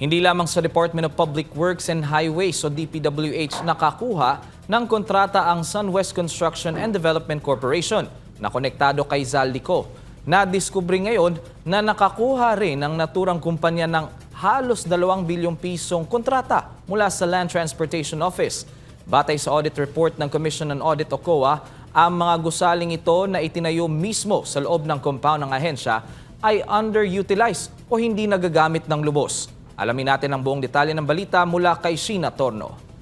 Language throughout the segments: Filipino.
Hindi lamang sa Department of Public Works and Highways o DPWH nakakuha ng kontrata ang SunWest Construction and Development Corporation na konektado kay Zaldico. Nadiskubre ngayon na nakakuha rin ng naturang kumpanya ng halos 2 bilyong pisong kontrata mula sa Land Transportation Office. Batay sa audit report ng Commission on Audit o COA, ang mga gusaling ito na itinayo mismo sa loob ng compound ng ahensya ay underutilized o hindi nagagamit ng lubos. Alamin natin ang buong detalye ng balita mula kay Sheena Torno.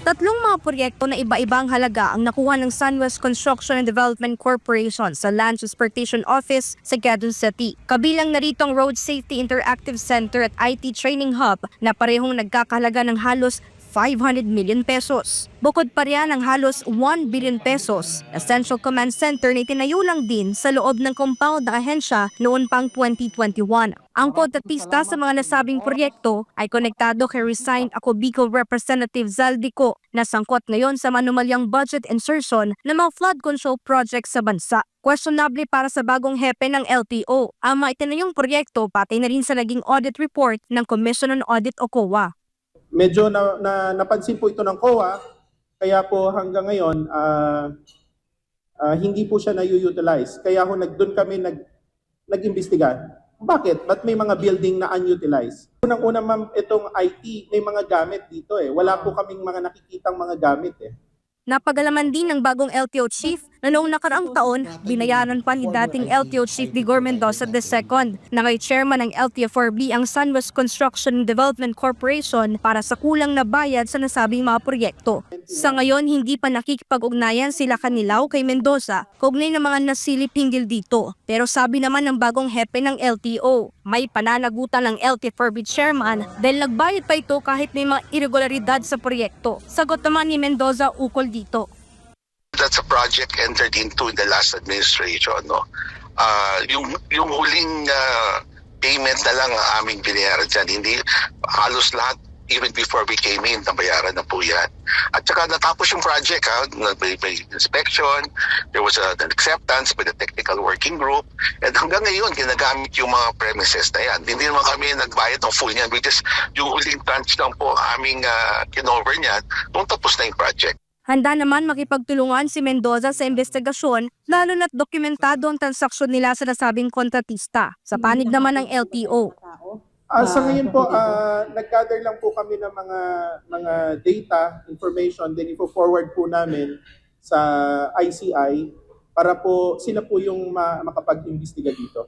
Tatlong mga proyekto na iba-ibang halaga ang nakuha ng SunWest Construction and Development Corporation sa Land Transportation Office sa Quezon City. Kabilang narito ang Road Safety Interactive Center at IT Training Hub na parehong nagkakahalaga ng halos 500 million pesos. Bukod pa riyan ang halos 1 billion pesos na Central Command Center na itinayo lang din sa loob ng compound ng ahensya noon pang 2021. Ang kontratista sa mga nasabing proyekto ay konektado kay resigned ako Bicol Representative Zaldico na sangkot ngayon sa manumalyang budget insertion ng mga flood control projects sa bansa. Questionable para sa bagong hepe ng LTO. Ang mga itinayong proyekto pati na rin sa naging audit report ng Commission on Audit o COA. Medyo na, na napansin po ito ng COA, kaya po hanggang ngayon ah, ah, hindi po siya na-utilize. Kaya ho nagdoon kami nag nag-imbestiga. Bakit? Ba't may mga building na unutilized? Unang-una ma'am, itong IT, may mga gamit dito eh. Wala po kaming mga nakikitang mga gamit eh. Napagalaman din ng bagong LTO chief na noong nakaraang taon, binayaran pa ni dating LTO Chief Vigor Mendoza II na kay chairman ng LTO4B ang SunWest Construction Development Corporation para sa kulang na bayad sa nasabing mga proyekto. Sa ngayon, hindi pa nakikipag-ugnayan sila kanilaw kay Mendoza kaugnay ng mga nasilip hinggil dito. Pero sabi naman ng bagong hepe ng LTO, may pananagutan ng LT4B chairman dahil nagbayad pa ito kahit may mga irregularidad sa proyekto. Sagot naman ni Mendoza ukol dito. That's a project entered into in the last administration no? Ah, yung yung huling ah, payment na lang ang aming binayaran dyan. Hindi halos lahat even before we came in nabayaran na po yan. At saka natapos yung project ha? May, may inspection there was a, an acceptance by the technical working group. And hanggang ngayon ginagamit yung mga premises na yan. Hindi naman kami nagbayad ng full niyan. We just yung huling tranche lang po aming uh, kinover niyan nung tapos na yung project Handa naman makipagtulungan si Mendoza sa investigasyon lalo na't dokumentado ang transaksyon nila sa nasabing kontratista. Sa panig naman ng LTO. Ah, sa ngayon po, ah, nag-gather lang po kami ng mga mga data, information, then ipo-forward po namin sa ICI para po sila po yung ma- makapag-imbestiga dito.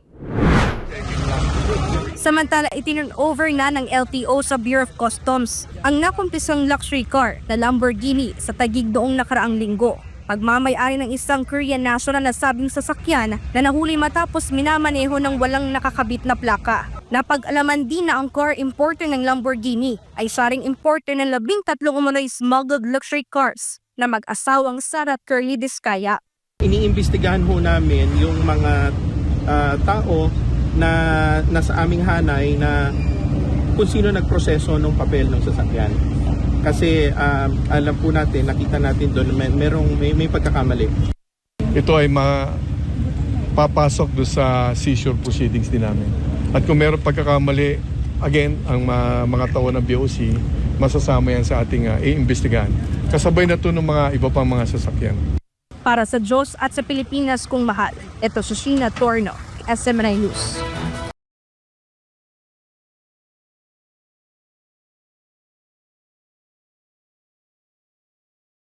Samantala, itinurn over na ng LTO sa Bureau of Customs ang nakumpisang luxury car na Lamborghini sa Tagig doong nakaraang linggo. Pagmamayari ng isang Korean national na sabing sasakyan na nahuli matapos minamaneho ng walang nakakabit na plaka. Napag-alaman din na ang car importer ng Lamborghini ay saring importer ng labing tatlong umano'y smuggled luxury cars na mag-asawang Sara at Curly Discaya. iniimbestigahan ho namin yung mga ah, tao na nasa aming hanay na kung sino nagproseso ng papel ng sasakyan. Kasi ah, alam po natin, nakita natin doon may merong may, may pagkakamali. ito ay mapapasok do sa seizure proceedings din namin. At kung meron pagkakamali, again, ang ma- mga tao ng BOC, masasama yan sa ating uh, iimbestigahan. Kasabay na to ng mga iba pang mga sasakyan. Para sa Diyos at sa Pilipinas kung mahal, ito si Sheena Torno, SMNA News. É